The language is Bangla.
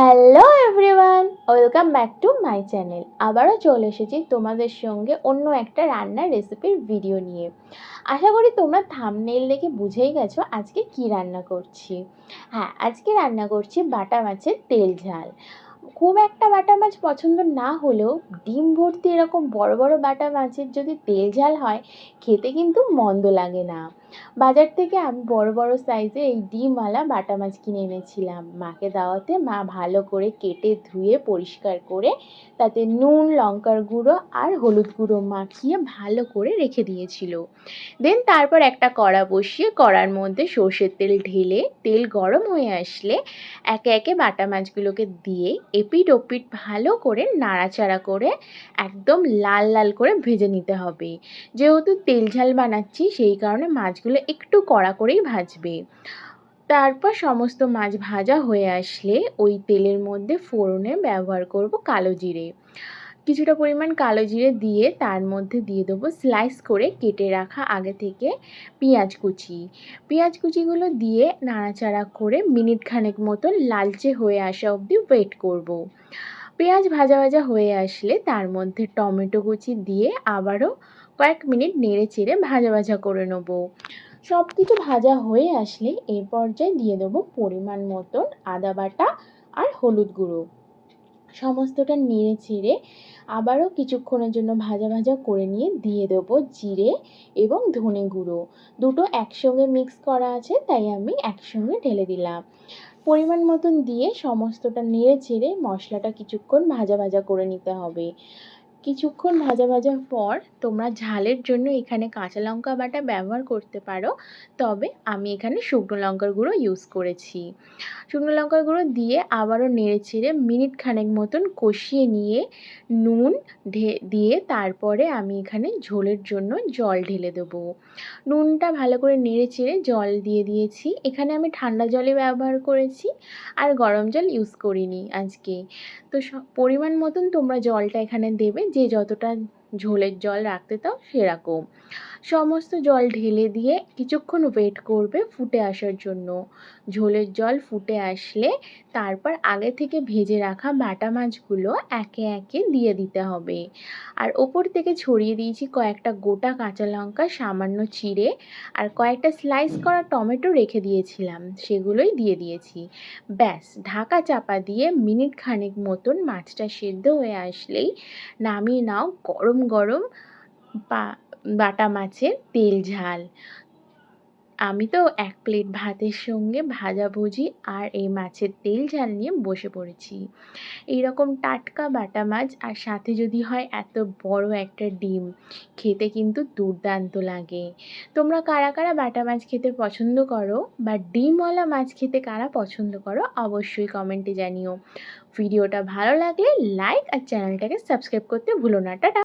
Hello everyone welcome back to my channel আবারও চলে এসেছি তোমাদের সঙ্গে অন্য একটা রান্নার রেসিপির ভিডিও নিয়ে। আশা করি তোমরা থামনেল দেখে বুঝেই গেছো আজকে কি রান্না করছি। হ্যাঁ আজকে রান্না করছি বাটা মাছের তেল ঝাল। খুব একটা বাটা মাছ পছন্দ না হলেও ডিম ভর্তি এরকম বড় বড় বাটা মাছের যদি তেল ঝাল হয়, খেতে কিন্তু মন্দ লাগে না। বাজার থেকে আমি বড় বড় সাইজে এই ডিমওয়ালা বাটা মাছ কিনে এনেছিলাম। মাকে দাওয়াতে মা ভালো করে কেটে, ধুয়ে, পরিষ্কার করে তাতে নুন, লঙ্কার গুঁড়ো আর হলুদ গুঁড়ো মাখিয়ে ভালো করে রেখে দিয়েছিল। দেন তারপর একটা কড়া বসিয়ে কড়ার মধ্যে সর্ষের তেল ঢেলে, তেল গরম হয়ে আসলে একে একে বাটা মাছগুলোকে দিয়ে এপিট ওপিট ভালো করে নাড়াচাড়া করে একদম লাল লাল করে ভেজে নিতে হবে। যেহেতু তেল ঝাল বানাচ্ছি, সেই কারণে মাছগুলো একটু কড়া করেই ভাজবে। তারপর সমস্ত মাছ ভাজা হয়ে আসলে ওই তেলের মধ্যে ফোড়নে ব্যবহার করব কালো জিরে। কিছুটা পরিমাণ কালো জিরে দিয়ে তার মধ্যে দিয়ে দেবো স্লাইস করে কেটে রাখা আগে থেকে পেঁয়াজ কুচি। পেঁয়াজ কুচিগুলো দিয়ে নাড়াচাড়া করে মিনিট খানেক মতন লালচে হয়ে আসা অবধি ওয়েট করব। পেঁয়াজ ভাজা ভাজা হয়ে আসলে তার মধ্যে টমেটো কুচি দিয়ে আবারও কয়েক মিনিট নেড়ে চেড়ে ভাজা ভাজা করে নেব। সব কিছু ভাজা হয়ে আসলে এই পর্যায়ে দিয়ে দেবো পরিমাণ মতন আদা বাটা আর হলুদ গুঁড়ো। সমস্তটা নেড়ে চেড়ে আবারও কিছুক্ষণের জন্য ভাজা ভাজা করে নিয়ে দিয়ে দেবো জিরে এবং ধনে গুঁড়ো। দুটো একসঙ্গে মিক্স করা আছে, তাই আমি একসঙ্গে ঢেলে দিলাম। পরিমাণ মতন দিয়ে সমস্তটা নেড়ে চেড়ে মশলাটা কিছুক্ষণ ভাজা ভাজা করে নিতে হবে। কিছুক্ষণ ভাজা ভাজার পর তোমরা ঝালের জন্য এখানে কাঁচা লঙ্কা বাটা ব্যবহার করতে পারো। তবে আমি এখানে শুকনো লঙ্কার গুঁড়ো ইউজ করেছি। শুকনো লঙ্কার গুঁড়ো দিয়ে আবারও নেড়ে চেড়ে মিনিট খানেক মতন কষিয়ে নিয়ে নুন দিয়ে তারপরে আমি এখানে ঝোলের জন্য জল ঢেলে দেবো। নুনটা ভালো করে নেড়ে চেড়ে জল দিয়ে দিয়েছি। এখানে আমি ঠান্ডা জলে ব্যবহার করেছি আর গরম জল ইউজ করিনি আজকে। তো পরিমাণ মতন তোমরা জলটা এখানে দেবে যে যতটা ঝোলের জল রাখতে চাও সেরকম। সমস্ত জল ঢেলে দিয়ে কিছুক্ষণ ওয়েট করবে ফুটে আসার জন্য। ঝোলের জল ফুটে আসলে তারপর আগে থেকে ভেজে রাখা বাটা মাছগুলো একে একে দিয়ে দিতে হবে। আর ওপর থেকে ছড়িয়ে দিয়েছি কয়েকটা গোটা কাঁচা লঙ্কা, সামান্য চিড়ে আর কয়েকটা স্লাইস করা টমেটো রেখে দিয়েছিলাম, সেগুলোই দিয়ে দিয়েছি। ব্যাস, ঢাকা চাপা দিয়ে মিনিট খানেক মতন মাছটা সেদ্ধ হয়ে আসলেই নামিয়ে নাও গরম গরম পা, বাটা মাছের তেল ঝাল। আমি তো এক প্লেট ভাতের সঙ্গে ভাজাভুজি আর এই মাছের তেল ঝাল নিয়ে বসে পড়েছি। এইরকম টাটকা বাটা মাছ আর সাথে যদি হয় এত বড় একটা ডিম, খেতে কিন্তু দুর্দান্ত লাগে। তোমরা কারা কারা বাটা মাছ খেতে পছন্দ করো বা ডিমওয়ালা মাছ খেতে কারা পছন্দ করো অবশ্যই কমেন্টে জানিও। ভিডিওটা ভালো লাগলে লাইক আর চ্যানেলটাকে সাবস্ক্রাইব করতে ভুলো না। টাটা!